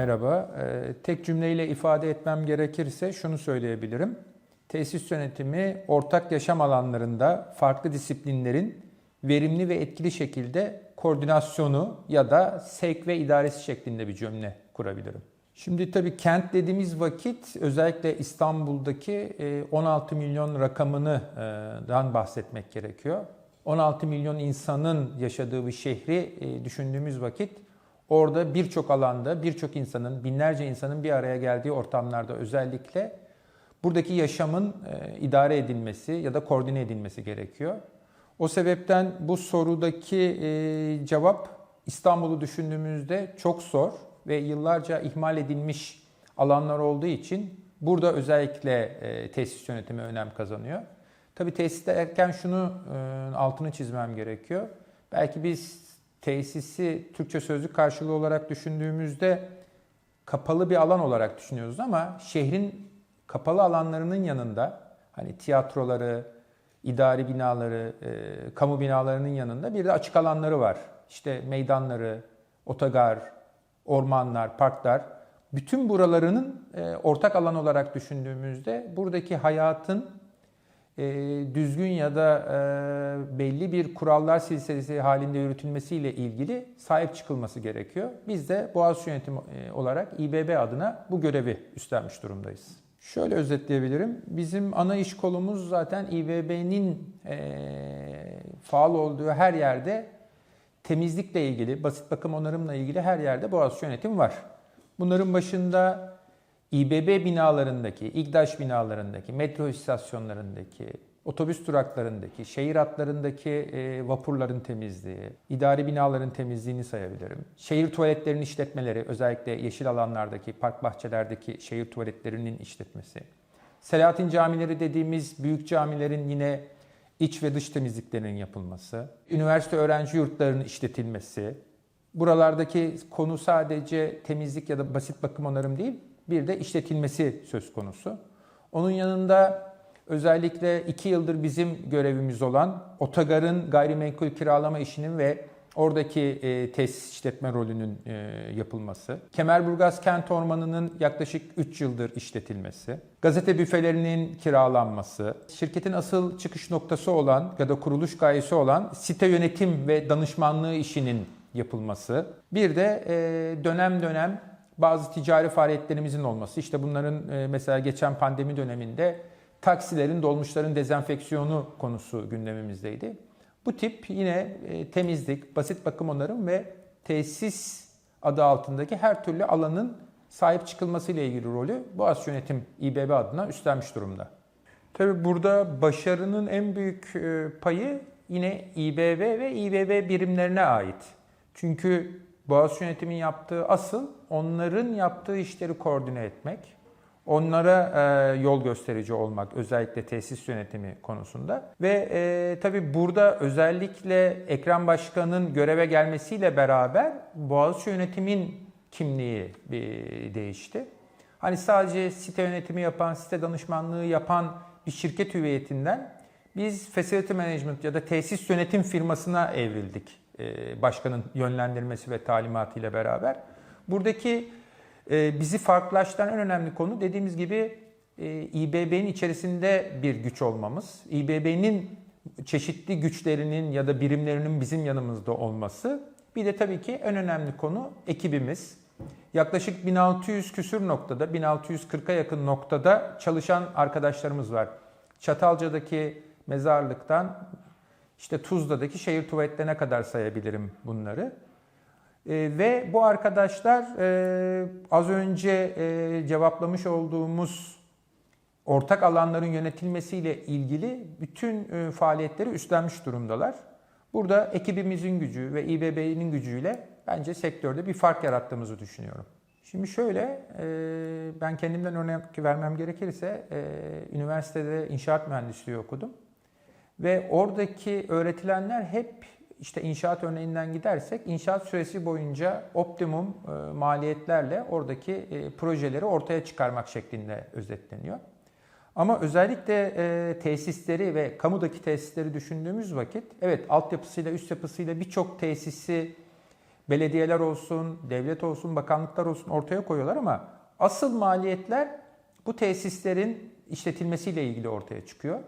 Merhaba. Ee, tek cümleyle ifade etmem gerekirse şunu söyleyebilirim. Tesis yönetimi ortak yaşam alanlarında farklı disiplinlerin verimli ve etkili şekilde koordinasyonu ya da sevk ve idaresi şeklinde bir cümle kurabilirim. Şimdi tabii kent dediğimiz vakit özellikle İstanbul'daki e, 16 milyon rakamından bahsetmek gerekiyor. 16 milyon insanın yaşadığı bir şehri e, düşündüğümüz vakit orada birçok alanda birçok insanın, binlerce insanın bir araya geldiği ortamlarda özellikle buradaki yaşamın e, idare edilmesi ya da koordine edilmesi gerekiyor. O sebepten bu sorudaki e, cevap İstanbul'u düşündüğümüzde çok zor ve yıllarca ihmal edilmiş alanlar olduğu için burada özellikle e, tesis yönetimi önem kazanıyor. Tabii tesis derken şunu altını çizmem gerekiyor. Belki biz tesisi Türkçe sözlük karşılığı olarak düşündüğümüzde kapalı bir alan olarak düşünüyoruz ama şehrin kapalı alanlarının yanında hani tiyatroları, idari binaları, e, kamu binalarının yanında bir de açık alanları var. İşte meydanları, otogar, ormanlar, parklar. Bütün buralarının e, ortak alan olarak düşündüğümüzde buradaki hayatın düzgün ya da e, belli bir kurallar silsilesi halinde yürütülmesiyle ilgili sahip çıkılması gerekiyor. Biz de Boğaziçi Yönetimi e, olarak İBB adına bu görevi üstlenmiş durumdayız. Şöyle özetleyebilirim. Bizim ana iş kolumuz zaten İBB'nin faal olduğu her yerde temizlikle ilgili, basit bakım onarımla ilgili her yerde Boğaziçi Yönetim var. Bunların başında İBB binalarındaki, İGDAŞ binalarındaki, metro istasyonlarındaki, otobüs duraklarındaki, şehir hatlarındaki e, vapurların temizliği, idari binaların temizliğini sayabilirim. Şehir tuvaletlerinin işletmeleri, özellikle yeşil alanlardaki, park bahçelerdeki şehir tuvaletlerinin işletmesi. Selahattin camileri dediğimiz büyük camilerin yine iç ve dış temizliklerinin yapılması, üniversite öğrenci yurtlarının işletilmesi, buralardaki konu sadece temizlik ya da basit bakım onarım değil, bir de işletilmesi söz konusu. Onun yanında özellikle iki yıldır bizim görevimiz olan otogarın gayrimenkul kiralama işinin ve oradaki e, tesis işletme rolünün e, yapılması, Kemerburgaz Kent Ormanı'nın yaklaşık 3 yıldır işletilmesi, gazete büfelerinin kiralanması, şirketin asıl çıkış noktası olan ya da kuruluş gayesi olan site yönetim ve danışmanlığı işinin yapılması, bir de e, dönem dönem bazı ticari faaliyetlerimizin olması. İşte bunların e, mesela geçen pandemi döneminde taksilerin, dolmuşların dezenfeksiyonu konusu gündemimizdeydi. Bu tip yine e, temizlik, basit bakım onarım ve tesis adı altındaki her türlü alanın sahip çıkılması ile ilgili rolü Boğaziçi Yönetim İBB adına üstlenmiş durumda. Tabi burada başarının en büyük e, payı yine İBB ve İBB birimlerine ait. Çünkü Boğaziçi Yönetim'in yaptığı asıl onların yaptığı işleri koordine etmek, onlara e, yol gösterici olmak özellikle tesis yönetimi konusunda. Ve e, tabii burada özellikle Ekrem Başkan'ın göreve gelmesiyle beraber Boğaziçi Yönetim'in kimliği bir değişti. Hani sadece site yönetimi yapan, site danışmanlığı yapan bir şirket hüviyetinden biz facility management ya da tesis yönetim firmasına evrildik başkanın yönlendirmesi ve talimatıyla beraber. Buradaki e, bizi farklılaştıran en önemli konu dediğimiz gibi e, İBB'nin içerisinde bir güç olmamız. İBB'nin çeşitli güçlerinin ya da birimlerinin bizim yanımızda olması. Bir de tabii ki en önemli konu ekibimiz. Yaklaşık 1600 küsür noktada, 1640'a yakın noktada çalışan arkadaşlarımız var. Çatalca'daki mezarlıktan işte Tuzla'daki şehir tuvaletlerine kadar sayabilirim bunları. E, ve bu arkadaşlar e, az önce e, cevaplamış olduğumuz ortak alanların yönetilmesiyle ilgili bütün e, faaliyetleri üstlenmiş durumdalar. Burada ekibimizin gücü ve İBB'nin gücüyle bence sektörde bir fark yarattığımızı düşünüyorum. Şimdi şöyle, e, ben kendimden örnek vermem gerekirse e, üniversitede inşaat mühendisliği okudum. Ve oradaki öğretilenler hep işte inşaat örneğinden gidersek inşaat süresi boyunca optimum e, maliyetlerle oradaki e, projeleri ortaya çıkarmak şeklinde özetleniyor. Ama özellikle e, tesisleri ve kamudaki tesisleri düşündüğümüz vakit evet altyapısıyla üst yapısıyla birçok tesisi belediyeler olsun, devlet olsun, bakanlıklar olsun ortaya koyuyorlar ama asıl maliyetler bu tesislerin işletilmesiyle ilgili ortaya çıkıyor.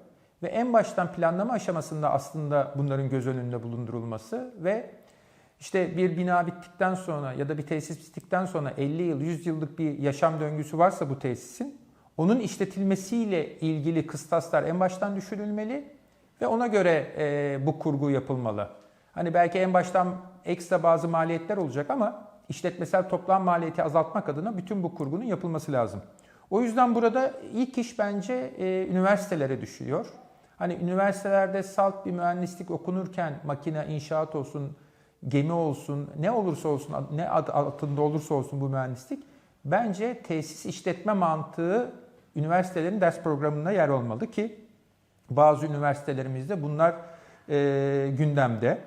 Ve en baştan planlama aşamasında aslında bunların göz önünde bulundurulması ve işte bir bina bittikten sonra ya da bir tesis bittikten sonra 50 yıl, 100 yıllık bir yaşam döngüsü varsa bu tesisin onun işletilmesiyle ilgili kıstaslar en baştan düşürülmeli ve ona göre e, bu kurgu yapılmalı. Hani belki en baştan ekstra bazı maliyetler olacak ama işletmesel toplam maliyeti azaltmak adına bütün bu kurgunun yapılması lazım. O yüzden burada ilk iş bence e, üniversitelere düşüyor. Hani üniversitelerde salt bir mühendislik okunurken makine, inşaat olsun, gemi olsun, ne olursa olsun, ne ad altında olursa olsun bu mühendislik bence tesis işletme mantığı üniversitelerin ders programında yer olmalı ki bazı üniversitelerimizde bunlar e, gündemde.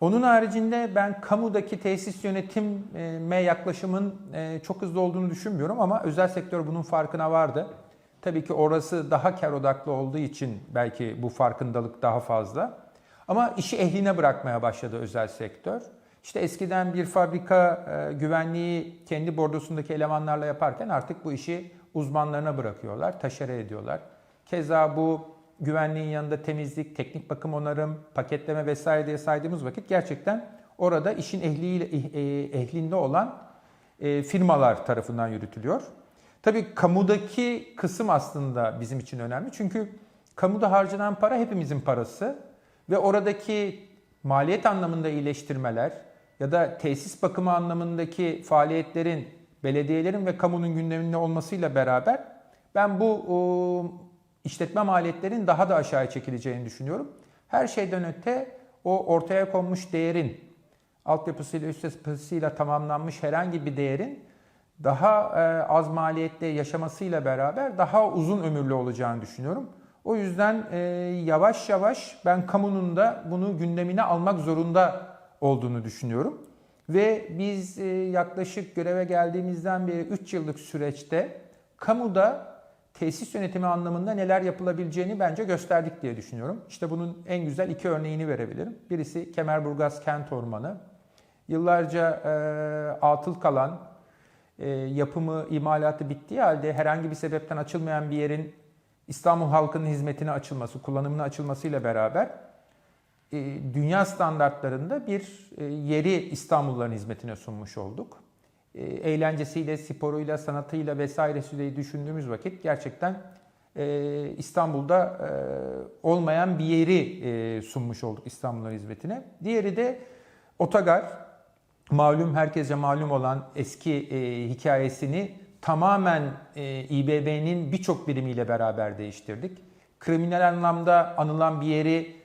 Onun haricinde ben kamudaki tesis yönetime yaklaşımın e, çok hızlı olduğunu düşünmüyorum ama özel sektör bunun farkına vardı. Tabii ki orası daha kar odaklı olduğu için belki bu farkındalık daha fazla. Ama işi ehline bırakmaya başladı özel sektör. İşte eskiden bir fabrika e, güvenliği kendi bordosundaki elemanlarla yaparken artık bu işi uzmanlarına bırakıyorlar, taşere ediyorlar. Keza bu güvenliğin yanında temizlik, teknik bakım onarım, paketleme vesaire diye saydığımız vakit gerçekten orada işin ehliyle, eh, ehlinde olan e, firmalar tarafından yürütülüyor. Tabii kamudaki kısım aslında bizim için önemli. Çünkü kamuda harcanan para hepimizin parası ve oradaki maliyet anlamında iyileştirmeler ya da tesis bakımı anlamındaki faaliyetlerin belediyelerin ve kamunun gündeminde olmasıyla beraber ben bu o, işletme maliyetlerin daha da aşağıya çekileceğini düşünüyorum. Her şeyden öte o ortaya konmuş değerin altyapısıyla üst yapısıyla tamamlanmış herhangi bir değerin daha e, az maliyette yaşamasıyla beraber daha uzun ömürlü olacağını düşünüyorum. O yüzden e, yavaş yavaş ben kamunun da bunu gündemine almak zorunda olduğunu düşünüyorum. Ve biz e, yaklaşık göreve geldiğimizden beri 3 yıllık süreçte kamuda tesis yönetimi anlamında neler yapılabileceğini bence gösterdik diye düşünüyorum. İşte bunun en güzel iki örneğini verebilirim. Birisi Kemerburgaz Kent Ormanı. Yıllarca e, atıl kalan, e, yapımı, imalatı bittiği halde herhangi bir sebepten açılmayan bir yerin İstanbul halkının hizmetine açılması, kullanımına açılmasıyla beraber e, dünya standartlarında bir e, yeri İstanbulluların hizmetine sunmuş olduk. Eğlencesiyle, sporuyla, sanatıyla vesairesiyle düşündüğümüz vakit gerçekten İstanbul'da olmayan bir yeri sunmuş olduk İstanbulluların hizmetine. Diğeri de Otogar. Malum herkese malum olan eski hikayesini tamamen İBB'nin birçok birimiyle beraber değiştirdik. Kriminal anlamda anılan bir yeri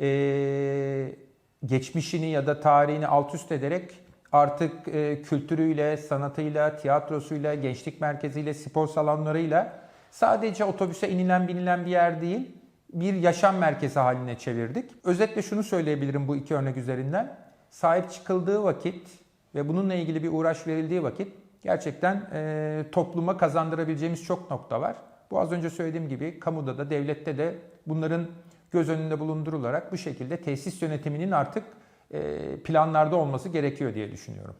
e, geçmişini ya da tarihini alt üst ederek artık e, kültürüyle, sanatıyla, tiyatrosuyla, gençlik merkeziyle, spor salonlarıyla sadece otobüse inilen binilen bir yer değil, bir yaşam merkezi haline çevirdik. Özetle şunu söyleyebilirim bu iki örnek üzerinden. Sahip çıkıldığı vakit ve bununla ilgili bir uğraş verildiği vakit gerçekten e, topluma kazandırabileceğimiz çok nokta var. Bu az önce söylediğim gibi kamuda da devlette de bunların göz önünde bulundurularak bu şekilde tesis yönetiminin artık e, planlarda olması gerekiyor diye düşünüyorum.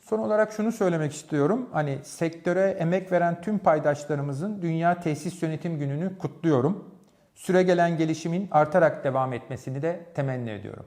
Son olarak şunu söylemek istiyorum. Hani sektöre emek veren tüm paydaşlarımızın Dünya Tesis Yönetim Günü'nü kutluyorum. Süre gelen gelişimin artarak devam etmesini de temenni ediyorum.